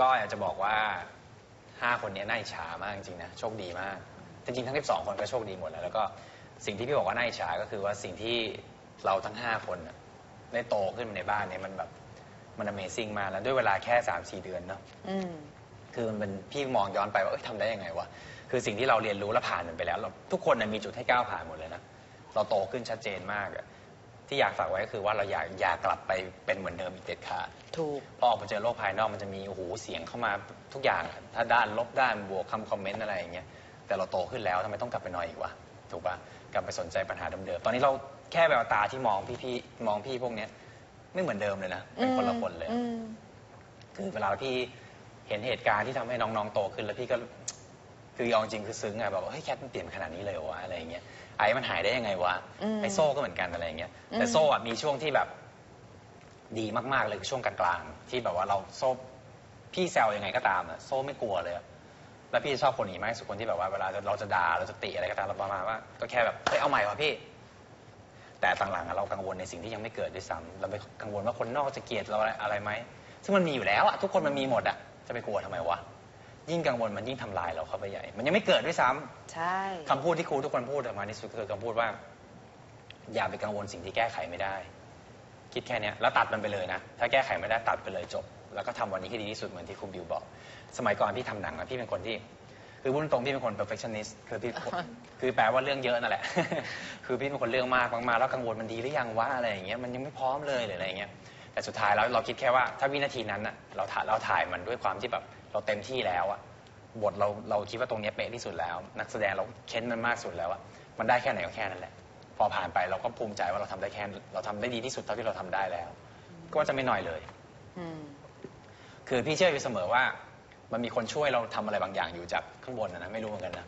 ก็อยากจะบอกว่าห้าคนนี้น่าอิจฉามากจริงๆนะโชคดีมากจริงๆทั้ง 12 คนก็โชคดีหมดแล้วแล้วก็สิ่งที่พี่บอกว่าน่าอิจฉาก็คือว่าสิ่งที่เราทั้งห้าคนน่ะได้โตขึ้นมาในบ้านเนี่ยมันแบบมัน Amazing มากแล้วด้วยเวลาแค่สามสี่เดือนเนาะ อืม คือมันเป็นพี่มองย้อนไปว่าเอ้ยทำได้ยังไงวะ คือสิ่งที่เราเรียนรู้และผ่านมันไปแล้วเราทุกคนนะมีจุดให้ก้าวผ่านหมดเลยนะ เราโตขึ้นชัดเจนมากอะ ที่อยากฝากไว้ก็คือว่าเราอยากอย่ากลับไปเป็นเหมือนเดิมอีกเด็ดขาดถูกพอออกมาเจอโลกภายนอกมันจะมีโอ้โหเสียงเข้ามาทุกอย่างอะถ้าด้านลบด้านบวกคำคอมเมนต์อะไรอย่างเงี้ยแต่เราโตขึ้นแล้วทำไมต้องกลับไปนอยอีกวะถูกปะกลับไปสนใจปัญหาเดิมๆตอนนี้เราแค่แววตาที่มองพี่ๆมองพี่พวกเนี้ยไม่เหมือนเดิมเลยนะเป็นคนละคนเลย อืม คือเวลาพี่เห็นเหตุการณ์ที่ทำให้น้อง ๆ โตขึ้น แล้วพี่ก็ คือเอาจริงคือซึ้งอะแบบว่าเฮ้ยแคทมันเปลี่ยนขนาดนี้เลยเหรอวะอะไรอย่างเงี้ยไอ้มันหายได้ยังไงวะอืมไอ้โซ่ก็เหมือนกันอะไรอย่างเงี้ยแต่อืมโซ่อะมีช่วงที่แบบดีมากๆเลยคือช่วงกลางๆที่แบบว่าเราโซ่พี่แซวยังไงก็ตามอะโซ่ไม่กลัวเลยอะแล้วพี่ชอบคนนี้มากที่สุดคนที่แบบว่าเวลาเราจะด่าเราจะติอะไรก็ตามเราประมาณว่าก็แค่แบบเฮ้ยเอาใหม่วะพี่ แต่ต่างหลังๆอะเรากังวลในสิ่งที่ยังไม่เกิดด้วยซ้ำเราไปกังวลว่าคนนอกจะเกลียดเราอะไรอะไรไหมซึ่งมันมีอยู่แล้วอะทุกคนมันมีหมดอะจะไปกลัวทำไมวะ ยิ่งกังวลมันยิ่งทำลายเราเข้าไปใหญ่ มันยังไม่เกิดด้วยซ้ำใช่ คำพูดที่ครูทุกคนพูดออกมาที่สุดคือคำพูดว่า อย่าไปกังวลสิ่งที่แก้ไขไม่ได้ คิดแค่เนี้ยแล้วตัดมันไปเลยนะ ถ้าแก้ไขไม่ได้ตัดไปเลยจบ แล้วก็ทำวันนี้ให้ดีที่สุดเหมือนที่ครูบิวบอก สมัยก่อนพี่ทำหนังอะพี่เป็นคนที่ คือพูดตรงๆพี่เป็นคน perfectionist คือพี่ คือแปลว่าเรื่องเยอะนั่นแหละ คือพี่เป็นคนเรื่องมากมากๆแล้วกังวลมันดีหรือยังวะอะไรอย่างเงี้ยมันยังไม่พร้อมเลยหรืออะไรอย่างเงี้ย แต่สุดท้ายแล้วเราคิดแค่ว่าถ้าวินาทีนั้นอะเราถ่ายเราถ่ายมันด้วยความที่แบบเราเต็มที่แล้วอะบทเราเราคิดว่าตรงเนี้ยเป๊ะที่สุดแล้ว นักแสดงเราเค้นมันมากสุดแล้วอะมันได้แค่ไหนก็แค่นั้นแหละ พอผ่านไปเราก็ภูมิใจว่าเราทำได้แค่เราทำได้ดีที่สุดเท่าที่เราทำได้แล้ว ก็จะไม่น้อยเลย อืม คือพี่เชื่ออยู่เสมอว่ามันมีคนช่วยเราทำอะไรบางอย่างอยู่จากข้างบนนะนะไม่รู้เหมือนกันนะ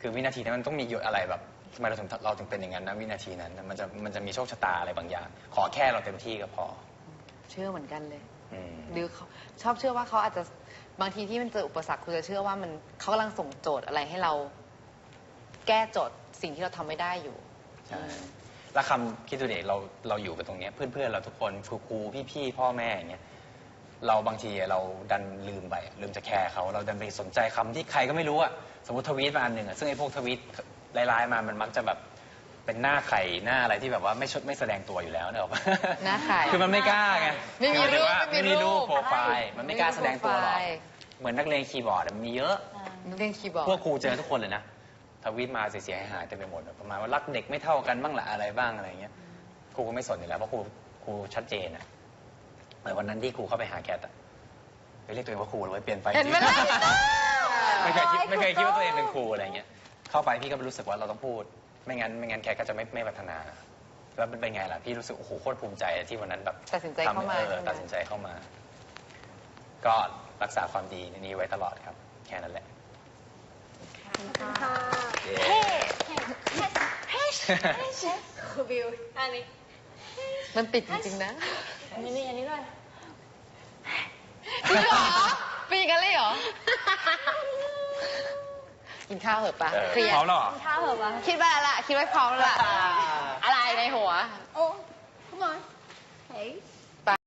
คือวินาทีนั้นมันต้องมีหยุดอะไรแบบทำไมเราถึงเราถึงเป็นอย่างนั้นนะวินาทีนั้นนะมันจะมันจะมีโชคชะตาอะไรบางอย่าง ขอแค่เราเต็มที่ก็พอ เชื่อเหมือนกันเลย อืม หรือเขาชอบเชื่อว่าเขาอาจจะบางทีที่มันเจออุปสรรคคุณจะเชื่อว่ามันเขากำลังส่งโจทย์อะไรให้เรา แก้โจทย์สิ่งที่เราทำไม่ได้อยู่ ใช่แล้วคำคิดดูเด็เราเราอยู่กันตรงเนี้ยเพื่อนๆเราทุกคนครูครูพี่ๆพ่อแม่อย่างเงี้ยเราบางทีเราดันลืมไปลืมจะแคร์เขาเราดันไปสนใจคำที่ใครก็ไม่รู้อะสมมติทวีตมาอันหนึ่งอะซึ่งไอ้พวกทวีตร้ายๆมามันมักจะแบบ เป็นหน้าไข่หน้าอะไรที่แบบว่าไม่ชดไม่แสดงตัวอยู่แล้วเนกอะหน้าไข่คือมันไม่กล้าไงไม่มีรูปคือหายถึงว่าไม่ไม่มีมีรูรูปปโปรไฟล์มันไม่กล้าแสดงตัวหรอกไม่มีโปรไฟล์เหมือนนักเลงคีย์บอร์ดอะมันมีเยอะเรียนคีย์บอร์ดพวกครูเจอทุกคนเลยนะ ทวีตมาเสียหายๆเต็มไปหมดประมาณว่ารักเด็กไม่เท่ากันบ้างละอะไรบ้างอะไรเงี้ย ครูก็ไม่สนอยู่แล้วเพราะครูครูชัดเจนอะเหมือนวันนั้นที่ครูเข้าไปหาแคทอะไปเรียกตัวเองว่าครูเลยเปลี่ยนไปเห็นไหมจริงล่ะไม่เคยคิดไม่เคยคิดว่าตัวเองเป็นครูอะไรเงี้ย เข้าไปพี่ก็รู้สึกว่าเราต้องพูด ไม่งั้นไม่งั้นแคทก็จะไม่ไม่พัฒนา แล้วเป็นไงล่ะพี่รู้สึกโอ้โหโคตรภูมิใจที่วันนั้นแบบตัดสินใจเข้ามาทำออใช่ไหมตัดสินใจเข้ามา ก็รักษาความดีนี้ไว้ตลอดครับ แค่นั้นแหละค่ะเย้เฮ้เฮ้เฮ้เฮ้เฮ้ครูบิวอันนี้มันติดจริงๆนะ อันนี้อันนี้ด้วยจริงเหรอปีกันเลยเหรอ กินข้าวเหอะปะเออเครียดพร้อมแล้วเหรอ ข้าวเหรอวะคิดว่าละคิดว่าพร้อมแล้วละอะไรในหัว โอ้ come on hey